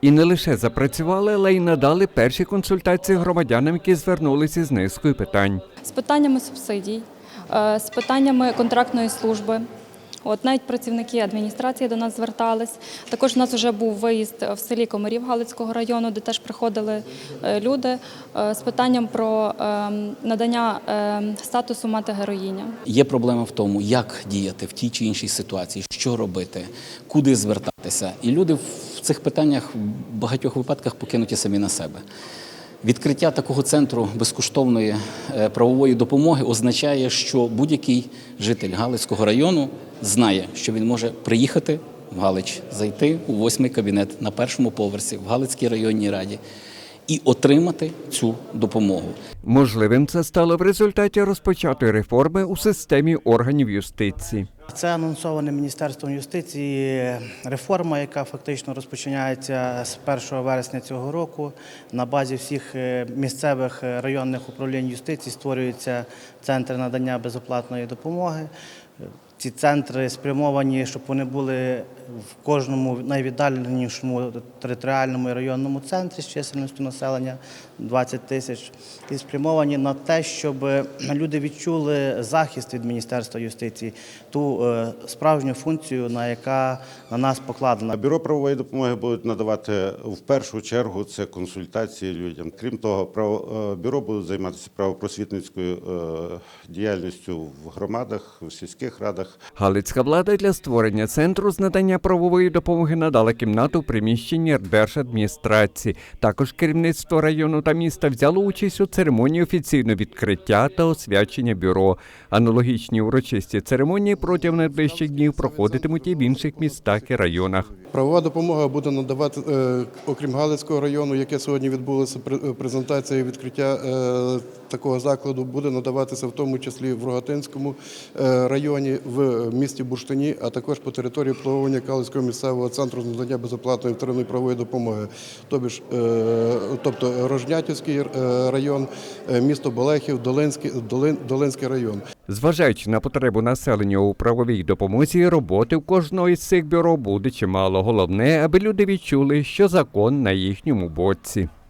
І не лише запрацювали, але й надали перші консультації громадянам, які звернулися з низкою питань. з питаннями субсидій, е, з питаннями контрактної служби. От навіть працівники адміністрації до нас звертались. Також у нас вже був виїзд в селі Комарів Галицького району, де теж приходили е, люди е, з питанням про е, надання е, статусу мати героїня. Є проблема в тому, як діяти в тій чи іншій ситуації, що робити, куди звертатися. І люди в цих питаннях в багатьох випадках покинуті самі на себе. Відкриття такого центру безкоштовної е, правової допомоги означає, що будь-який житель Галицького району знає, що він може приїхати в Галич, зайти у восьмий кабінет на першому поверсі в Галицькій районній раді і отримати цю допомогу. Можливим це стало в результаті розпочатої реформи у системі органів юстиції. Це анонсована Міністерством юстиції реформа, яка фактично розпочинається з 1 вересня цього року. На базі всіх е, місцевих е, районних управлінь юстиції створюються центри надання безоплатної допомоги. Е, Ці центри спрямовані, щоб вони були в кожному найвіддаленішому територіальному і районному центрі з чисельністю населення 20 тисяч, і спрямовані на те, щоб люди відчули захист від Міністерства юстиції, ту е, справжню функцію, на яка на нас покладена. Бюро правової допомоги будуть надавати в першу чергу це консультації людям. Крім того, е, бюро будуть займатися правопросвітницькою е, діяльністю в громадах, в сільських радах. Галицька влада для створення центру з надання правової допомоги надала кімнату приміщенні держадміністрації. Також керівництво району та міста взяло участь у церемонії офіційного відкриття та освячення бюро. Аналогічні урочисті церемонії протягом найближчих днів проходитимуть і в інших містах і районах. Правова допомога буде надавати, е, окрім Галицького району, яке сьогодні відбулася пр- презентація відкриття е, такого закладу, буде надаватися в тому числі в Рогатинському е, районі, в місті Бурштині, а також по території обслуговування Галицького місцевого центру з надання безоплатної вторинної правової допомоги, тобі ж, е, тобто Рожнятівський е, район, е, місто Болехів, Долинський, Долинський район. Зважаючи на потребу населення у правовій допомозі, роботи в кожного із цих бюро буде чимало. Головне, аби люди відчули, що закон на їхньому боці.